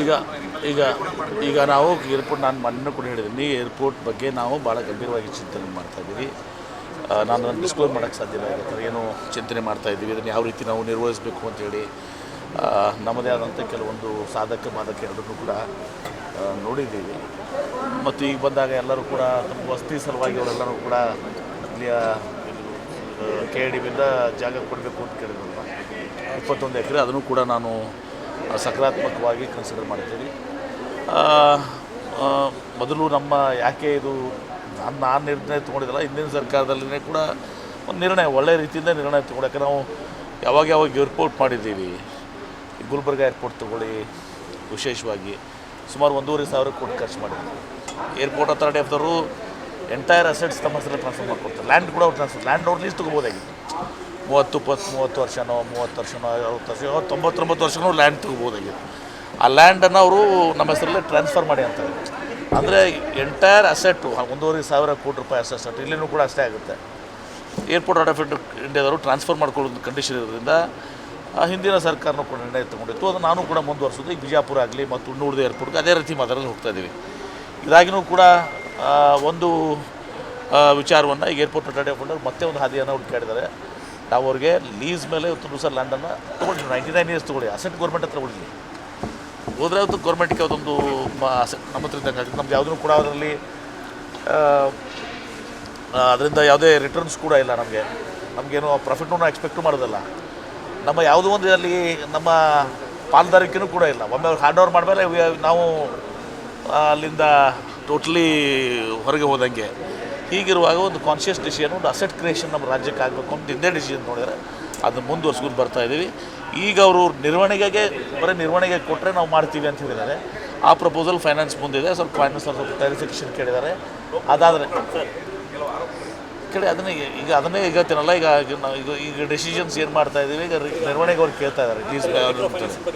ಈಗ ಈಗ ಈಗ ನಾವು ಏರ್ಪೋರ್ಟ್ ನಾನು ಮೊನ್ನೆ ಕೂಡ ಹೇಳಿದ್ದೀನಿ ಏರ್ಪೋರ್ಟ್ ಬಗ್ಗೆ ನಾವು ಭಾಳ ಗಂಭೀರವಾಗಿ ಚಿಂತನೆ ಮಾಡ್ತಾ ಇದ್ದೀವಿ. ನಾನು ಅದನ್ನು ಡಿಸ್ಕ್ಲೋಸ್ ಮಾಡೋಕ್ಕೆ ಸಾಧ್ಯ ಇಲ್ಲ. ಯಾಕಂದರೆ ಏನು ಚಿಂತನೆ ಮಾಡ್ತಾ ಇದ್ದೀವಿ. ಅದನ್ನು ಯಾವ ರೀತಿ ನಾವು ನಿರ್ವಹಿಸಬೇಕು ಅಂತೇಳಿ ನಮ್ಮದೇ ಆದಂಥ ಕೆಲವೊಂದು ಸಾಧಕ ಬಾಧಕ ಎರಡನ್ನೂ ಕೂಡ ನೋಡಿದ್ದೀವಿ. ಮತ್ತು ಈಗ ಬಂದಾಗ ಎಲ್ಲರೂ ಕೂಡ ತಮ್ಮ ವಸತಿ ಸಲುವಾಗಿ ಅವರೆಲ್ಲರೂ ಕೂಡ ಅಲ್ಲಿಯ ಕೆ ಡಿ ಬಿಂದ ಜಾಗ ಕೊಡಬೇಕು ಅಂತ ಕೇಳಿದ್ರಲ್ಲ ಇಪ್ಪತ್ತೊಂದು ಎಕರೆ ಅದನ್ನು ಕೂಡ ನಾನು ಸಕಾರಾತ್ಮಕವಾಗಿ ಕನ್ಸಿಡರ್ ಮಾಡ್ತೀವಿ ಮೊದಲು ನಮ್ಮ ಯಾಕೆ ಇದು ನಾನು ನಾನು ನಿರ್ಣಯ ತೊಗೊಂಡಿದ್ದಲ್ಲ, ಹಿಂದಿನ ಸರ್ಕಾರದಲ್ಲೇ ಕೂಡ ಒಂದು ನಿರ್ಣಯ ಒಳ್ಳೆಯ ರೀತಿಯಿಂದ ನಿರ್ಣಯ ತೊಗೊಳಕ್ಕೆ ನಾವು ಯಾವಾಗ ಯಾವಾಗ ಏರ್ಪೋರ್ಟ್ ಮಾಡಿದ್ದೀವಿ, ಗುಲ್ಬರ್ಗ ಏರ್ಪೋರ್ಟ್ ತೊಗೊಳ್ಳಿ, ವಿಶೇಷವಾಗಿ ಸುಮಾರು ಒಂದೂವರೆ ಸಾವಿರ ಕೋಟಿ ಖರ್ಚು ಮಾಡಿದ್ವಿ. ಏರ್ಪೋರ್ಟ್ ಅಥಾರಿಟಿ ಆಫ್ ದವರು ಎಂಟೈರ್ ಅಸೆಟ್ಸ್ ತಮ್ಮ ಹೆಸರಲ್ಲಿ ಟ್ರಾನ್ಸ್ಫರ್ ಮಾಡಿಕೊಡ್ತಾರೆ. ಲ್ಯಾಂಡ್ ಕೂಡ ಅವ್ರು ಟ್ರಾನ್ಸ್ಫರ್ ಲ್ಯಾಂಡ್ ಅವ್ರು ಲೀಸ್ ತೊಗೋಬೋದಾಗಿತ್ತು ಮೂವತ್ತು ಇಪ್ಪತ್ತು ಮೂವತ್ತು ವರ್ಷನೋ ಮೂವತ್ತು ವರ್ಷನೋ, ಅರವತ್ತು ವರ್ಷ ತೊಂಬತ್ತೊಂಬತ್ತು ವರ್ಷನೂ ಲ್ಯಾಂಡ್ ತೊಗೋಬೋದಾಗಿತ್ತು ಆ ಲ್ಯಾಂಡನ್ನು ಅವರು ನಮ್ಮ ಹೆಸರಲ್ಲಿ ಟ್ರಾನ್ಸ್ಫರ್ ಮಾಡಿ ಅಂತಾರೆ. ಅಂದರೆ ಎಂಟೈರ್ ಅಸೆಟ್ಟು ಒಂದೂವರೆ ಸಾವಿರ ಕೋಟಿ ರೂಪಾಯಿ ಅಸೆಟ್ ಇಲ್ಲಿನೂ ಕೂಡ ಅಷ್ಟೇ ಆಗುತ್ತೆ. ಏರ್ಪೋರ್ಟ್ ಆಟೋ ಆಫ್ ಇಂಡಿಯಾದವರು ಟ್ರಾನ್ಸ್ಫರ್ ಮಾಡ್ಕೊಳ್ಳೋದು ಕಂಡೀಷನ್ ಇರೋದ್ರಿಂದ ಹಿಂದಿನ ಸರ್ಕಾರನೂ ಕೂಡ ನಿರ್ಣಯ ತಗೊಂಡಿತ್ತು. ಅದು ನಾನು ಕೂಡ ಮುಂದುವರ್ಸೋದು ಈಗ ಬಿಜಾಪುರ ಆಗಲಿ ಮತ್ತು ಇನ್ನುಳಿದ ಏರ್ಪೋರ್ಟ್ಗೆ ಅದೇ ರೀತಿ ಮಾತಾಡಲು ಹೋಗ್ತಾ ಇದ್ದೀವಿ. ಇದಾಗಿನೂ ಕೂಡ ಒಂದು ವಿಚಾರವನ್ನು ಈಗ ಏರ್ಪೋರ್ಟ್ ಆಫ್ ಮತ್ತೆ ಒಂದು ಹಾದಿಯನ್ನು ಹುಡುಕಾಡಿದ್ದಾರೆ ನಾವು ಅವ್ರಿಗೆ ಲೀಸ್ ಮೇಲೆ ಇವತ್ತು ದಿವಸ ಲ್ಯಾಂಡನ್ನು ತೊಗೊಂಡಿವಿ ನೈಂಟಿ ನೈನ್ ಇಯರ್ಸ್ ತೊಗೊಳ್ಳಿ. ಅಸೆಟ್ ಗೌರ್ಮೆಂಟ್ ಹತ್ರ ಉಳಿಲಿ ಹೋದ್ರೆ ಅದು ಗೌರ್ಮೆಂಟ್ಗೆ ಅದೊಂದು ಅಸೆಟ್ ನಮ್ಮ ಹತ್ರ ಇದ್ದಂಗೆ ನಮ್ಗೆ ಯಾವುದೂ ಕೂಡ ಅದರಲ್ಲಿ ಅದರಿಂದ ಯಾವುದೇ ರಿಟರ್ನ್ಸ್ ಕೂಡ ಇಲ್ಲ ನಮಗೆ. ನಮಗೇನು ಪ್ರಾಫಿಟ್ನೂ ನಾವು ಎಕ್ಸ್ಪೆಕ್ಟು ಮಾಡೋದಲ್ಲ. ನಮ್ಮ ಯಾವುದೋ ಒಂದು ಅಲ್ಲಿ ನಮ್ಮ ಪಾಲ್ದಾರಿಕೆನೂ ಕೂಡ ಇಲ್ಲ. ಒಮ್ಮೆ ಅವ್ರು ಹ್ಯಾಂಡ್ ಓವರ್ ನಾವು ಅಲ್ಲಿಂದ ಟೋಟ್ಲಿ ಹೊರಗೆ ಹೋದಂಗೆ. ಹೀಗಿರುವಾಗ ಒಂದು ಕಾನ್ಷಿಯಸ್ ಡಿಸಿಷನ್ ಒಂದು ಅಸೆಟ್ ಕ್ರಿಯೇಷನ್ ನಮ್ಮ ರಾಜ್ಯಕ್ಕೆ ಆಗಬೇಕು ಅಂತ ಹಿಂದೆ ಡಿಸಿಷನ್ ನೋಡಿದರೆ ಅದು ಮುಂದುವರ್ಸ್ಕೊಂಡು ಬರ್ತಾ ಇದ್ದೀವಿ. ಈಗ ಅವರು ನಿರ್ವಹಣೆಗೆ ಬರೀ ನಿರ್ವಹಣೆಗೆ ಕೊಟ್ಟರೆ ನಾವು ಮಾಡ್ತೀವಿ ಅಂತ ಹೇಳಿದ್ದಾರೆ. ಆ ಪ್ರಪೋಸಲ್ ಫೈನಾನ್ಸ್ ಮುಂದಿದೆ. ಸ್ವಲ್ಪ ಫೈನಾನ್ಸ್ ಸ್ವಲ್ಪ ಕ್ಲಾರಿಫಿಕೇಷನ್ ಕೇಳಿದ್ದಾರೆ. ಅದಾದರೆ ಕೇಳಿ, ಅದನ್ನೇ ಈಗ- ಅದನ್ನೇ ಈಗ ತಿನ್ನಲ್ಲ ಈಗ ಈಗ ಈಗ ಡಿಸಿಷನ್ಸ್ ಏನು ಮಾಡ್ತಾ ಇದ್ದೀವಿ, ಈಗ ನಿರ್ವಹಣೆಗೆ ಅವ್ರು ಕೇಳ್ತಾ ಇದ್ದಾರೆ.